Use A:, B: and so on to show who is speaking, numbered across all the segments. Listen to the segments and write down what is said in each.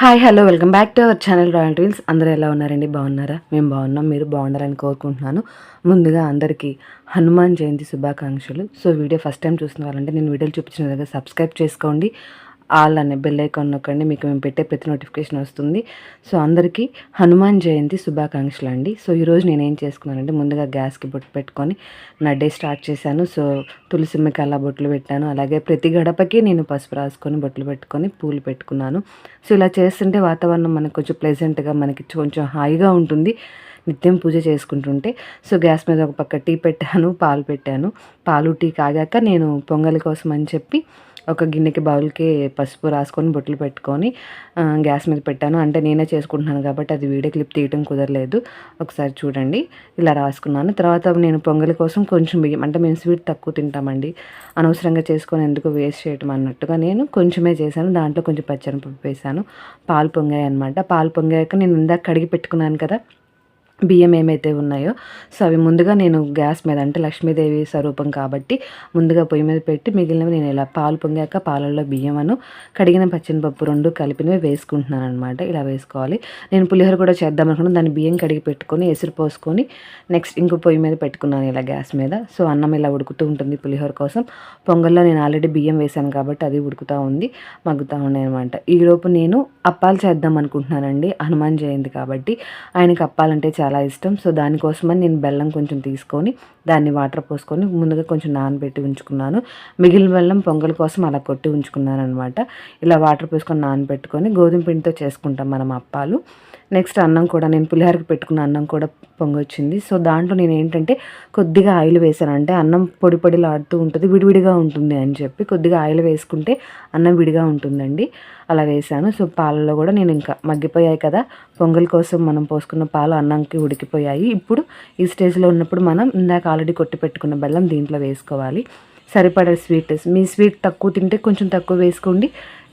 A: Hi hello welcome back to our channel Royal Reels అందరూ ఎలా ఉన్నారండి? బాగున్నారా? మేము బాగున్నాం మీరు బాగున్నారని కోరుకుంటున్నాను. ముందుగా అందరికీ హనుమాన్ జయంతి శుభాకాంక్షలు. సో వీడియో ఫస్ట్ టైం చూసిన వాళ్ళంటే నేను వీడియోలు చూపించిన దగ్గర సబ్స్క్రైబ్ చేసుకోండి. ఆల్ అనే బెల్ ఐకాన్ నొక్కండి మీకు మేము పెట్టే ప్రతి నోటిఫికేషన్ వస్తుంది. సో అందరికీ హనుమాన్ జయంతి శుభాకాంక్షలు అండి. సో ఈరోజు నేను ఏం చేసుకున్నానంటే ముందుగా గ్యాస్కి బొట్టు పెట్టుకొని నా డే స్టార్ట్ చేశాను. సో తులసిమ్మకి అలా బొట్లు పెట్టాను. అలాగే ప్రతి గడపకి నేను పసుపు రాసుకొని బొట్లు పెట్టుకొని పూలు పెట్టుకున్నాను. సో ఇలా చేస్తుంటే వాతావరణం మనకు కొంచెం ప్లెజెంట్గా మనకి కొంచెం హాయిగా ఉంటుంది. నిత్యం పూజ చేసుకుంటుంటే. సో గ్యాస్ మీద ఒక పక్క టీ పెట్టాను పాలు పెట్టాను. పాలు టీ కాగాక నేను పొంగలి కోసం అని చెప్పి ఒక గిన్నెకి బౌల్కి పసుపు రాసుకొని బొట్లు పెట్టుకొని గ్యాస్ మీద పెట్టాను. అంటే నేనే చేసుకుంటున్నాను కాబట్టి అది వీడియో క్లిప్ తీయటం కుదరలేదు. ఒకసారి చూడండి. ఇలా రాసుకున్నాను. తర్వాత నేను పొంగలి కోసం కొంచెం బియ్యం అంటే మేము స్వీట్ తక్కువ తింటామండి. అనవసరంగా చేసుకొని ఎందుకు వేస్ట్ చేయటం అన్నట్టుగా నేను కొంచెమే చేశాను. దాంట్లో కొంచెం పచ్చనిపప్పు వేసాను పాలు పొంగాయి అనమాట పాలు పొంగాక నేను ఇందాక కడిగి పెట్టుకున్నాను కదా బియ్యం ఏమైతే ఉన్నాయో. సో అవి ముందుగా నేను గ్యాస్ మీద అంటే లక్ష్మీదేవి స్వరూపం కాబట్టి ముందుగా పొయ్యి మీద పెట్టి మిగిలినవి నేను ఇలా పాలు పొంగాక పాలల్లో బియ్యమను కడిగిన పచ్చనిపప్పు రెండు కలిపినవి వేసుకుంటున్నాను అనమాట ఇలా వేసుకోవాలి. నేను పులిహోర కూడా చేద్దాం అనుకున్నాను దాన్ని బియ్యం కడిగి పెట్టుకొని ఎసురు పోసుకొని నెక్స్ట్ ఇంకో పొయ్యి మీద పెట్టుకున్నాను ఇలా గ్యాస్ మీద. సో అన్నం ఇలా ఉడుకుతూ ఉంటుంది పులిహోర కోసం. పొంగల్లో నేను ఆల్రెడీ బియ్యం వేశాను కాబట్టి అది ఉడుకుతూ ఉంది మగ్గుతూ ఉన్నాయి అనమాట ఈలోపు నేను అప్పాలు చేద్దాం అనుకుంటున్నానండి. హనుమాన్ జయంతి కాబట్టి ఆయనకి అప్పాలంటే చాలా చాలా ఇష్టం. సో దానికోసమని నేను బెల్లం కొంచెం తీసుకొని దాన్ని వాటర్ పోసుకొని ముందుగా కొంచెం నానబెట్టి ఉంచుకున్నాను. మిగిలిన బెల్లం పొంగల్ కోసం అలా కొట్టి ఉంచుకున్నాను అనమాట ఇలా వాటర్ పోసుకొని నానబెట్టుకొని గోధుమ పిండితో చేసుకుంటాం మనం అప్పాలు. నెక్స్ట్ అన్నం కూడా నేను పులిహోరకి పెట్టుకున్న అన్నం కూడా పొంగొచ్చింది. సో దాంట్లో నేను ఏంటంటే కొద్దిగా ఆయిల్ వేసాను అంటే అన్నం పొడి పొడిలాడుతూ ఉంటుంది విడివిడిగా ఉంటుంది అని చెప్పి కొద్దిగా ఆయిల్ వేసుకుంటే అన్నం విడిగా ఉంటుందండి. అలా వేసాను సో పాలలో కూడా నేను ఇంకా మగ్గిపోయాయి కదా. పొంగల్ కోసం మనం పోసుకున్న పాలు అన్నంకి ఉడికిపోయాయి. ఇప్పుడు ఈ స్టేజ్లో ఉన్నప్పుడు మనం ఇందాక ఆల్రెడీ కొట్టి పెట్టుకున్న బెల్లం దీంట్లో వేసుకోవాలి. సరిపడే స్వీట్ మీ స్వీట్ తక్కువ తింటే కొంచెం తక్కువ వేసుకోండి.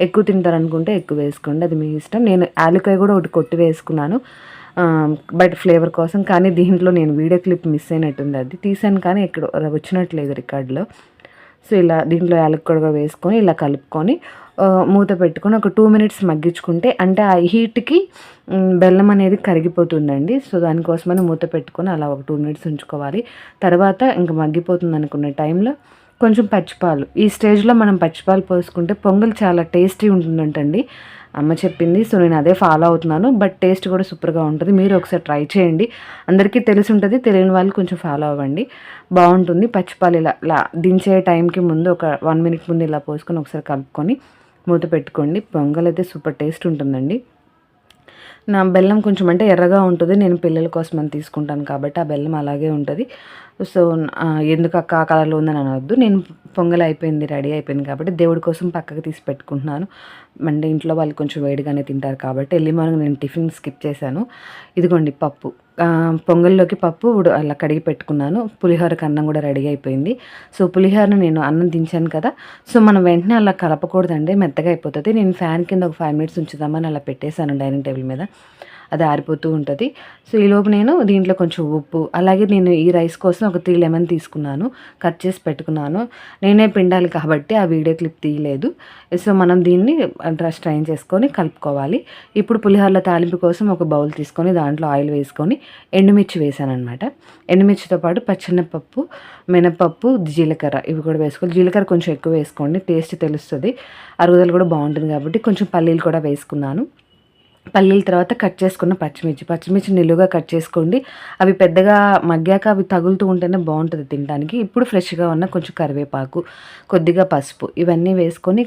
A: ఎక్కువ తింటారనుకుంటే ఎక్కువ వేసుకోండి. అది మీ ఇష్టం. నేను యాలకాయ కూడా ఒకటి కొట్టి వేసుకున్నాను. బట్ ఫ్లేవర్ కోసం కానీ దీంట్లో నేను వీడియో క్లిప్ మిస్ అయినట్టుంది అది. తీసాను కానీ ఇక్కడ వచ్చినట్లేదు రికార్డులో. సో ఇలా దీంట్లో యాలక్కడగా వేసుకొని ఇలా కలుపుకొని మూత పెట్టుకొని ఒక టూ మినిట్స్ మగ్గించుకుంటే అంటే ఆ హీట్కి బెల్లం అనేది కరిగిపోతుందండి. సో దానికోసమని మూత పెట్టుకొని అలా ఒక టూ మినిట్స్ ఉంచుకోవాలి. తర్వాత ఇంకా మగ్గిపోతుంది అనుకునే టైంలో కొంచెం పచ్చిపాలు. ఈ స్టేజ్లో మనం పచ్చిపాలు పోసుకుంటే పొంగల్ చాలా టేస్టీ ఉంటుందంటండి. అమ్మ చెప్పింది సో నేను అదే ఫాలో అవుతున్నాను. బట్ టేస్ట్ కూడా సూపర్గా ఉంటుంది. మీరు ఒకసారి ట్రై చేయండి. అందరికీ తెలిసి ఉంటుంది తెలియని వాళ్ళు కొంచెం ఫాలో అవ్వండి. బాగుంటుంది. పచ్చిపాలు ఇలా ఇలా దించే టైంకి ముందు ఒక వన్ మినిట్ ముందు ఇలా పోసుకొని ఒకసారి కలుపుకొని మూత పెట్టుకోండి. పొంగల్ అయితే సూపర్ టేస్ట్ ఉంటుందండి. నా బెల్లం కొంచెం అంటే ఎర్రగా ఉంటుంది నేను పిల్లల కోసం అని తీసుకుంటాను కాబట్టి ఆ బెల్లం అలాగే ఉంటుంది. సో ఎందుకు అక్క ఆ కలర్లో ఉందని అనవద్దు నేను పొంగల్ అయిపోయింది రెడీ అయిపోయింది కాబట్టి దేవుడి కోసం పక్కకు తీసి పెట్టుకుంటున్నాను. అంటే ఇంట్లో వాళ్ళు కొంచెం వేడిగానే తింటారు కాబట్టి ఎల్లి మార్నింగ్ నేను టిఫిన్ స్కిప్ చేశాను. ఇదిగోండి పప్పు. పొంగల్లోకి పప్పు అలా కడిగి పెట్టుకున్నాను. పులిహోరకి అన్నం కూడా రెడీ అయిపోయింది. సో పులిహోరను నేను అన్నం దించాను కదా. సో మనం వెంటనే అలా కలపకూడదండి. మెత్తగా అయిపోతుంది. నేను ఫ్యాన్ కింద ఒక ఫైవ్ మినిట్స్ ఉంచుదామని అలా పెట్టేశాను డైనింగ్ టేబుల్ మీద. అది ఆరిపోతూ ఉంటుంది. సో ఈలోపు నేను దీంట్లో కొంచెం ఉప్పు అలాగే నేను ఈ రైస్ కోసం ఒక త్రీ లెమన్ తీసుకున్నాను. కట్ చేసి పెట్టుకున్నాను. నేనే పిండాలి కాబట్టి ఆ వీడియో క్లిప్ తీయలేదు. సో మనం దీన్ని స్ట్రైన్ చేసుకొని కలుపుకోవాలి. ఇప్పుడు పులిహోరల తాలింపు కోసం ఒక బౌల్ తీసుకొని దాంట్లో ఆయిల్ వేసుకొని ఎండుమిర్చి వేసాను అనమాట ఎండుమిర్చితో పాటు పచ్చెనపప్పు మినపప్పు జీలకర్ర ఇవి కూడా వేసుకోవాలి. జీలకర్ర కొంచెం ఎక్కువ వేసుకోండి. టేస్ట్ తెలుస్తుంది. అరుగుదల కూడా బాగుంటుంది కాబట్టి కొంచెం పల్లీలు కూడా వేసుకున్నాను. పల్లీల తర్వాత కట్ చేసుకున్న పచ్చిమిర్చి. పచ్చిమిర్చి నిలువుగా కట్ చేసుకోండి. అవి పెద్దగా మగ్గాక అవి తగులుతూ ఉంటేనే బాగుంటుంది తినడానికి. ఇప్పుడు ఫ్రెష్గా ఉన్న కొంచెం కరివేపాకు కొద్దిగా పసుపు ఇవన్నీ వేసుకొని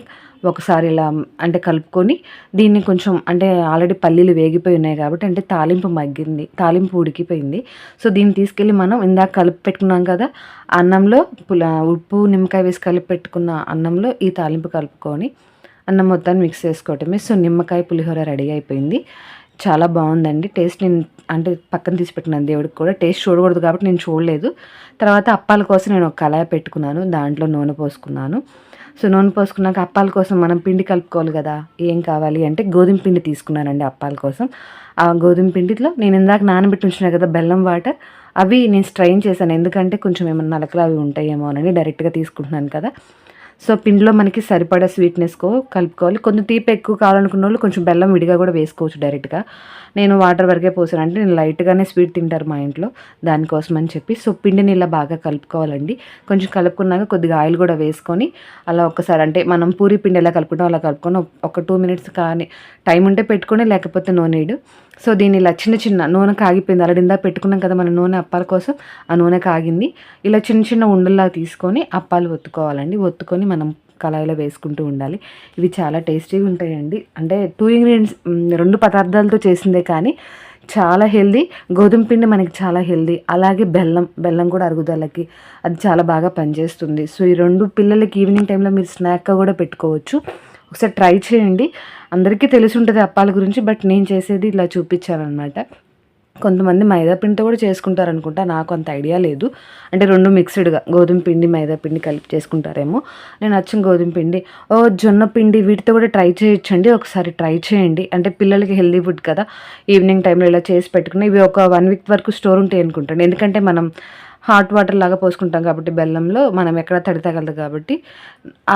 A: ఒకసారి ఇలా అంటే కలుపుకొని దీన్ని కొంచెం అంటే ఆల్రెడీ పల్లీలు వేగిపోయి ఉన్నాయి కాబట్టి అంటే తాలింపు మగ్గింది తాలింపు ఉడికిపోయింది. సో దీన్ని తీసుకెళ్ళి మనం ఇందాక కలిపి పెట్టుకున్నాం కదా అన్నంలో ఉప్పు నిమ్మకాయ వేసి కలిపి పెట్టుకున్న అన్నంలో ఈ తాలింపు కలుపుకొని అన్నం మొత్తాన్ని మిక్స్ చేసుకోవటమే. సో నిమ్మకాయ పులిహోర రెడీ అయిపోయింది. చాలా బాగుందండి. టేస్ట్ నేను అంటే పక్కన తీసి పెట్టినాను దేవుడికి కూడా టేస్ట్ చూడకూడదు కాబట్టి నేను చూడలేదు. తర్వాత అప్పాల కోసం నేను ఒక కళాయి పెట్టుకున్నాను. దాంట్లో నూనె పోసుకున్నాను. సో నూనె పోసుకున్నాక అప్పాల కోసం మనం పిండి కలుపుకోవాలి కదా ఏం కావాలి అంటే గోధుమ పిండి తీసుకున్నానండి అప్పాల కోసం. ఆ గోధుమ పిండిలో నేను ఇందాక నానబెట్టి ఉంచిన కదా బెల్లం వాటర్ అవి నేను స్ట్రైన్ చేశాను. ఎందుకంటే కొంచెం ఏమైనా నలకలు అవి ఉంటాయేమో అని డైరెక్ట్గా తీసుకుంటున్నాను కదా. సో పిండిలో మనకి సరిపడా స్వీట్నెస్ కో కలుపుకోవాలి. కొంచెం తీపి ఎక్కువ కావాలనుకున్న వాళ్ళు కొంచెం బెల్లం విడిగా కూడా వేసుకోవచ్చు డైరెక్ట్గా నేను వాటర్ వరకే పోసాను అంటే నేను లైట్గానే స్వీట్ తింటారు మా ఇంట్లో. దానికోసం అని చెప్పి. సో పిండిని ఇలా బాగా కలుపుకోవాలండి. కొంచెం కలుపుకున్నాక కొద్దిగా ఆయిల్ కూడా వేసుకొని అలా ఒక్కసారి అంటే మనం పూరి పిండి ఎలా కలుపుకుంటాం అలా కలుపుకొని ఒక టూ మినిట్స్ కానీ టైం ఉంటే పెట్టుకొని లేకపోతే నూనె సో దీన్ని ఇలా చిన్న చిన్న నూనె కాగిపోయింది. అలా ఇందా పెట్టుకున్నాం కదా మన నూనె అప్పాల కోసం ఆ నూనె కాగింది. ఇలా చిన్న చిన్న ఉండల్లా తీసుకొని అప్పాలు ఒత్తుకోవాలండి. ఒత్తుకొని మనం కళాయిలో వేసుకుంటూ ఉండాలి. ఇవి చాలా టేస్టీగా ఉంటాయండి. అంటే టూ ఇంగ్రీడియంట్స్ రెండు పదార్థాలతో చేసిందే కానీ చాలా హెల్దీ. గోధుమ పిండి మనకి చాలా హెల్దీ. అలాగే బెల్లం బెల్లం కూడా అరుగుదలకి అది చాలా బాగా పనిచేస్తుంది. సో ఈ రెండు పిల్లలకి ఈవినింగ్ టైంలో మీరు స్నాక్గా కూడా పెట్టుకోవచ్చు. ఒకసారి ట్రై చేయండి. అందరికీ తెలిసి ఉంటుంది అప్పాల గురించి బట్ నేను చేసేది ఇలా చూపించాను అనమాట కొంతమంది మైదా పిండితో కూడా చేసుకుంటారు అనుకుంటా నాకు అంత ఐడియా లేదు. అంటే రెండు మిక్స్డ్గా గోధుమ పిండి మైదా పిండి కలిపి చేసుకుంటారేమో. నేను వచ్చిన గోధుమ పిండి. ఓ జొన్న పిండి వీటితో కూడా ట్రై చేయొచ్చండి. ఒకసారి ట్రై చేయండి. అంటే పిల్లలకి హెల్దీ ఫుడ్ కదా. ఈవినింగ్ టైంలో ఇలా చేసి పెట్టుకుని ఇవి ఒక వన్ వీక్ వరకు స్టోర్ ఉంటాయి అనుకుంటాను ఎందుకంటే మనం హాట్ వాటర్ లాగా పోసుకుంటాం కాబట్టి బెల్లంలో. మనం ఎక్కడ తడి తగలదు కాబట్టి.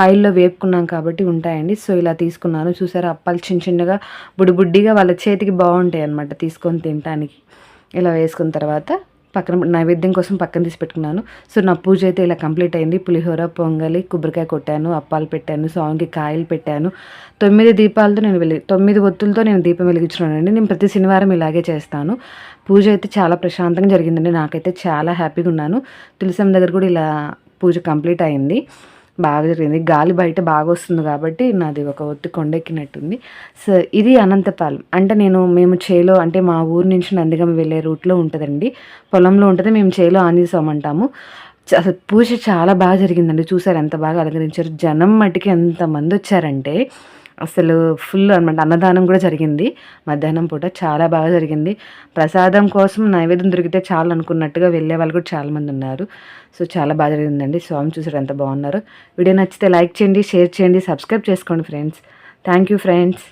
A: ఆయిల్లో వేపుకున్నాం కాబట్టి ఉంటాయండి. సో ఇలా తీసుకున్నాను. చూసారా? అప్పాలు చిన్న చిన్నగా బుడిబుడ్డిగా వాళ్ళ చేతికి బాగుంటాయి అనమాట తీసుకొని తినటానికి. ఇలా వేసుకున్న తర్వాత పక్కన నైవేద్యం కోసం పక్కన తీసి పెట్టుకున్నాను. సో నా పూజ అయితే ఇలా కంప్లీట్ అయింది. పులిహోర పొంగలి కొబ్బరికాయ కొట్టాను అప్పాలు పెట్టాను స్వామికి కాయలు పెట్టాను. తొమ్మిది దీపాలతో నేను వెలిగి తొమ్మిది ఒత్తులతో నేను దీపం వెలిగించున్నానండి నేను ప్రతి శనివారం ఇలాగే చేస్తాను. పూజ అయితే చాలా ప్రశాంతంగా జరిగిందండి. నాకైతే చాలా హ్యాపీగా ఉన్నాను. తులసం దగ్గర కూడా ఇలా పూజ కంప్లీట్ అయింది. బాగా జరిగింది. గాలి బయట బాగా వస్తుంది కాబట్టి నాది ఒక ఒత్తి కొండెక్కినట్టుంది. సో ఇది అనంతపాలెం. అంటే నేను మేము చేలో అంటే మా ఊరు నుంచి నందిగం వెళ్ళే రూట్లో ఉంటుందండి. పొలంలో ఉంటుంది మేము చేలో ఆంజనేయం అంటాము. అసలు పూజ చాలా బాగా జరిగిందండి. చూసారు ఎంత బాగా అలంకరించారు. జనం మట్టికి ఎంతమంది వచ్చారంటే అసలు ఫుల్ అనమాట అన్నదానం కూడా జరిగింది. మధ్యాహ్నం పూట చాలా బాగా జరిగింది. ప్రసాదం కోసం నైవేద్యం దొరికితే చాలు అనుకున్నట్టుగా వెళ్ళే వాళ్ళు కూడా చాలామంది ఉన్నారు. సో చాలా బాగా జరిగిందండి. స్వామి చూసారు ఎంత బాగున్నారు. వీడియో నచ్చితే లైక్ చేయండి షేర్ చేయండి సబ్స్క్రైబ్ చేసుకోండి ఫ్రెండ్స్. Thank you friends.